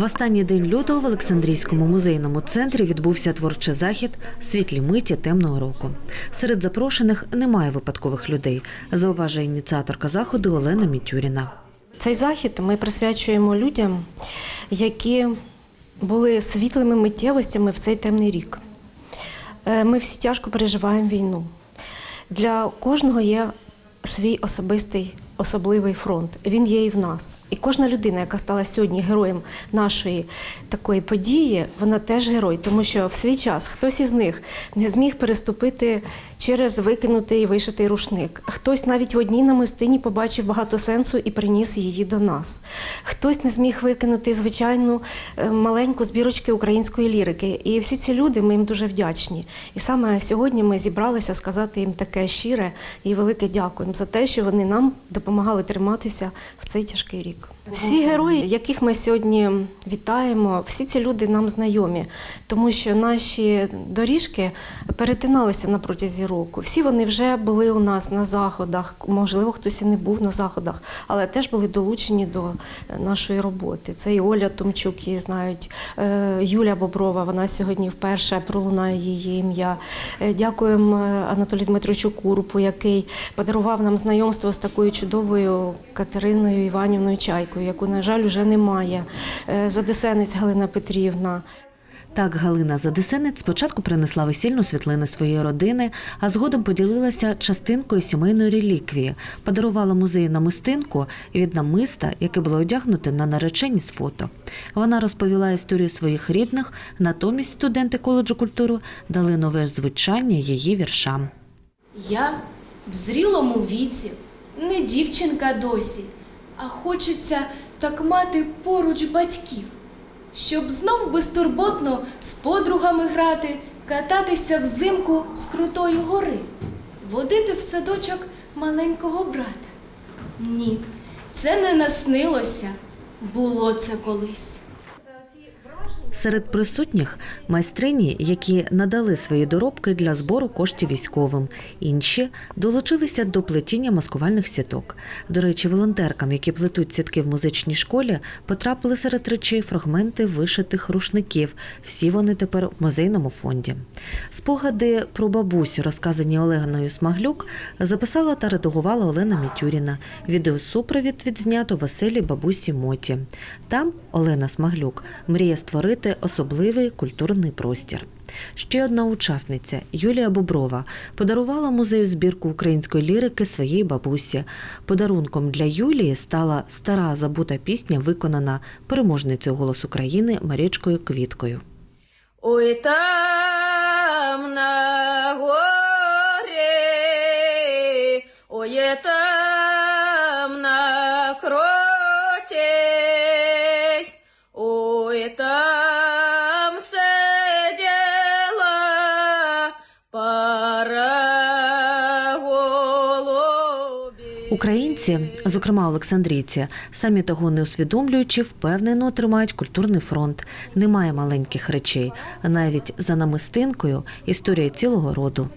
В останній день лютого в Олександрійському музейному центрі відбувся творчий захід Світлі миті темного року. Серед запрошених немає випадкових людей, зауважує ініціаторка заходу Олена Мітюріна. Цей захід ми присвячуємо людям, які були світлими миттєвостями в цей темний рік. Е, Ми всі тяжко переживаємо війну. Для кожного є свій особистий особливий фронт. Він є і в нас. І кожна людина, яка стала сьогодні героєм нашої такої події, вона теж герой, тому що в свій час хтось із них не зміг переступити через викинутий вишитий рушник. Хтось навіть в одній намистині побачив багато сенсу і приніс її до нас. Хтось не зміг викинути звичайну е, маленьку збірочки української лірики. І всі ці люди ми їм дуже вдячні. І саме сьогодні ми зібралися сказати їм таке щире і велике дякуємо за те, що вони нам допомагали триматися в цей тяжкий рік. Всі герої, яких ми сьогодні вітаємо, всі ці люди нам знайомі, тому що наші доріжки перетиналися на протязі року. Всі вони вже були у нас на заходах. Можливо, хтось і не був на заходах, але теж були долучені до нашої роботи. Це і Оля Томчук, її знають, е, Юля Боброва. Вона сьогодні вперше пролунає її ім'я. Е, Дякуємо е, Анатолію Дмитровичу Курпу, який подарував нам знайомство з такою чудовою Катериною Іванівною Чайкою, яку, на жаль, вже немає. Е, Задесенець Галина Петрівна. Так Галина Задесенець спочатку принесла весільну світлину своєї родини, а згодом поділилася частинкою сімейної реліквії, подарувала музею намистинку від намиста, яке було одягнуте на наречені з фото. Вона розповіла історію своїх рідних, натомість студенти коледжу культури дали нове звучання її віршам. Я в зрілому віці, не дівчинка досі, а хочеться так мати поруч батьків, щоб знов безтурботно з подругами грати, кататися взимку з крутої гори, водити в садочок маленького брата. Ні, це не наснилося, було це колись. Серед присутніх майстрині, які надали свої доробки для збору коштів військовим. Інші долучилися до плетіння маскувальних сіток. До речі, волонтеркам, які плетуть сітки в музичній школі, потрапили серед речей фрагменти вишитих рушників. Всі вони тепер в музейному фонді. Спогади про бабусю, розказані Олегною Смаглюк, записала та редагувала Олена Мітюріна. Відеосупровід відзнято в оселі бабусі Моті. Там Олена Смаглюк мріє створити особливий культурний простір. Ще одна учасниця Юлія Боброва подарувала музею збірку української лірики своїй бабусі. Подарунком для Юлії стала стара забута пісня, виконана переможницею «Голос України» Марічкою Квіткою. Ой там на горі, ой там на кроті, Українці, зокрема олександрійці, самі того не усвідомлюючи, впевнено тримають культурний фронт. Немає маленьких речей. Навіть за намистинкою історія цілого роду.